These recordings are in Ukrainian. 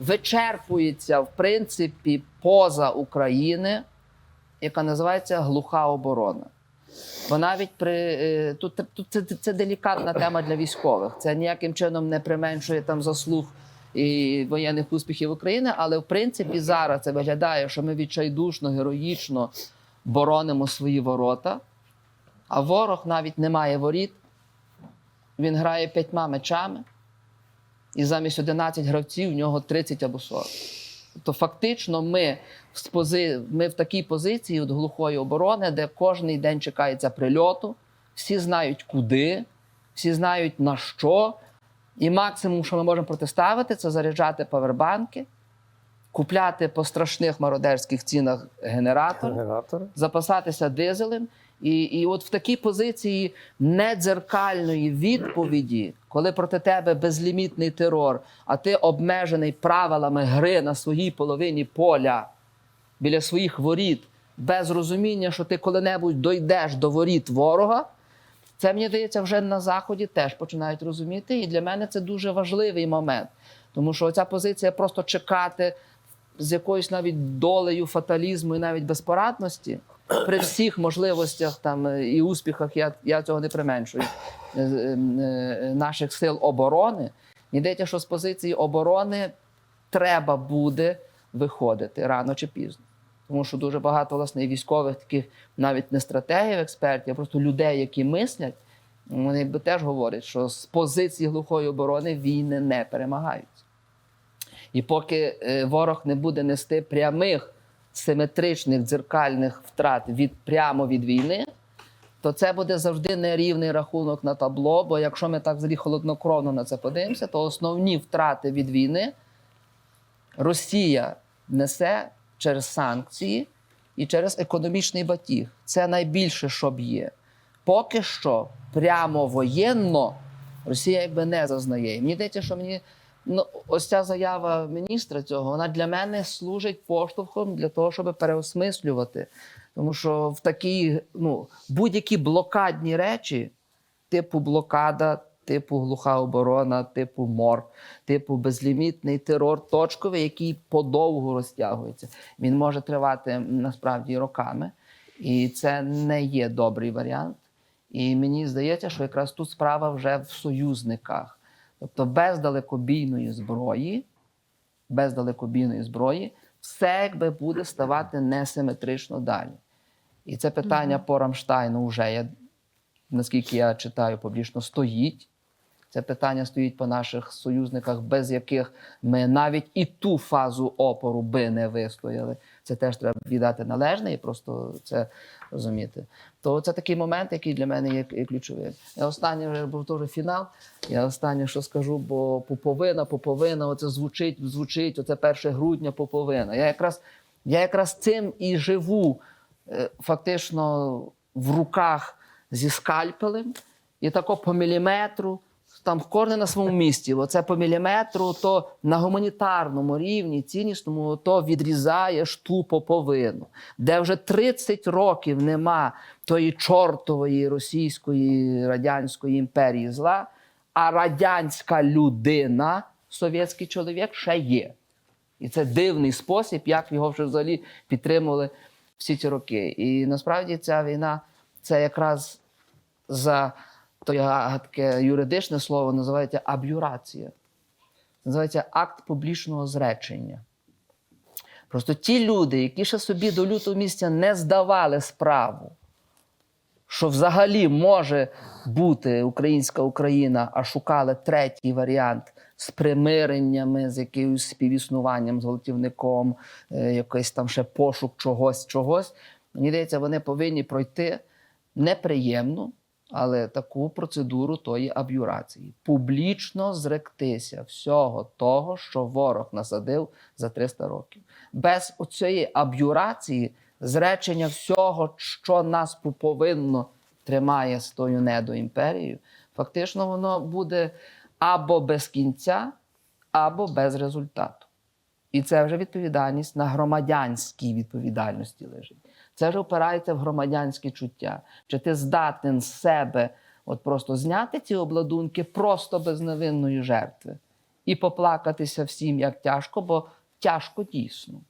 вичерпується, в принципі, поза України, яка називається глуха оборона. Бо навіть при е, тут, тут це, це делікатна тема для військових. Це ніяким чином не применшує там заслуг і воєнних успіхів України. Але в принципі зараз це виглядає, що ми відчайдушно, героїчно боронимо свої ворота, а ворог навіть не має воріт. Він грає п'ятьма мечами, і замість 11 гравців в нього 30 або 40. Тобто, фактично, ми в, пози... ми в такій позиції от глухої оборони, де кожен день чекається прильоту, всі знають куди, всі знають на що. І максимум, що ми можемо протиставити, це заряджати павербанки, купляти по страшних мародерських цінах генератор Генератори. запасатися дизелем. І, і от в такій позиції недзеркальної відповіді, коли проти тебе безлімітний терор, а ти обмежений правилами гри на своїй половині поля біля своїх воріт, без розуміння, що ти коли-небудь дойдеш до воріт ворога. Це мені здається, вже на заході теж починають розуміти. І для мене це дуже важливий момент. Тому що ця позиція просто чекати з якоюсь навіть долею фаталізму і навіть безпорадності при всіх можливостях там е, і успіхах, я, я цього не применшую е, е, наших сил оборони. Мені здається, що з позиції оборони треба буде виходити рано чи пізно. Тому що дуже багато власне військових, таких навіть не стратегів, експертів, а просто людей, які мислять, вони якби теж говорять, що з позиції глухої оборони війни не перемагаються. І поки ворог не буде нести прямих симетричних дзеркальних втрат від прямо від війни, то це буде завжди нерівний рахунок на табло. Бо якщо ми так взагалі холоднокровно на це подивимося, то основні втрати від війни Росія несе через санкції і через економічний батіг. Це найбільше, що б'є. Поки що, прямо воєнно Росія якби не зазнає. Мені здається, що мені ну, ось ця заява міністра цього, вона для мене служить поштовхом для того, щоб переосмислювати. Тому що в такі ну, будь-які блокадні речі, типу блокада, типу глуха оборона, типу мор, типу безлімітний терор точковий, який подовго розтягується. Він може тривати насправді роками, і це не є добрий варіант. І мені здається, що якраз тут справа вже в союзниках. Тобто без далекобійної зброї, без далекобійної зброї, все якби буде ставати несиметрично далі. І це питання по Рамштайну вже, я, наскільки я читаю публічно, стоїть. Це питання стоїть по наших союзниках, без яких ми навіть і ту фазу опору би не вистояли. Це теж треба віддати належне і просто це розуміти. То це такий момент, який для мене є, ключовим. Я останнє вже був теж фінал. Я останнє, що скажу, бо поповина, поповина, оце звучить, звучить, оце 1 грудня поповина. Я якраз, я якраз цим і живу е, фактично в руках зі скальпелем, і тако по міліметру. Там кожне на своєму місці. Оце по міліметру, то на гуманітарному рівні, ціннісному, то відрізаєш ту поповину, де вже 30 років нема тої чортової російської радянської імперії зла, а радянська людина, совєтський чоловік, ще є. І це дивний спосіб, як його вже взагалі підтримували всі ці роки. І насправді ця війна це якраз за то я таке юридичне слово називається аб'юрація. Називається акт публічного зречення. Просто ті люди, які ще собі до лютого місяця не здавали справу, що взагалі може бути українська Україна, а шукали третій варіант з примиреннями, з якимось співіснуванням з гвалтівником, е, якийсь там ще пошук чогось, чогось. Мені здається, вони повинні пройти неприємну, але таку процедуру тої аб'юрації. Публічно зректися всього того, що ворог насадив за 300 років. Без оцієї аб'юрації, зречення всього, що нас повинно тримає з тою недоімперією, фактично воно буде або без кінця, або без результату. І це вже відповідальність на громадянській відповідальності лежить. Це вже опирається в громадянське чуття. Чи ти здатен з себе от просто зняти ці обладунки просто без невинної жертви і поплакатися всім, як тяжко, бо тяжко дійсно.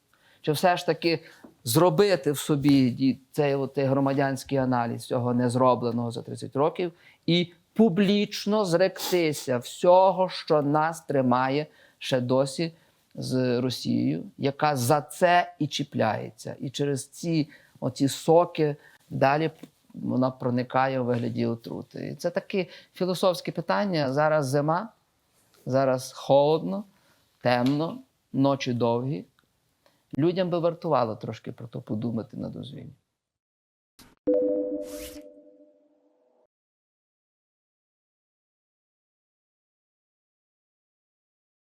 Чи все ж таки зробити в собі цей от, громадянський аналіз цього незробленого за 30 років і публічно зректися всього, що нас тримає ще досі з Росією, яка за це і чіпляється. І через ці оці соки далі вона проникає у вигляді отрути. І це таке філософське питання. Зараз зима, зараз холодно, темно, ночі довгі. Людям би вартувало трошки про то подумати на дозвілі.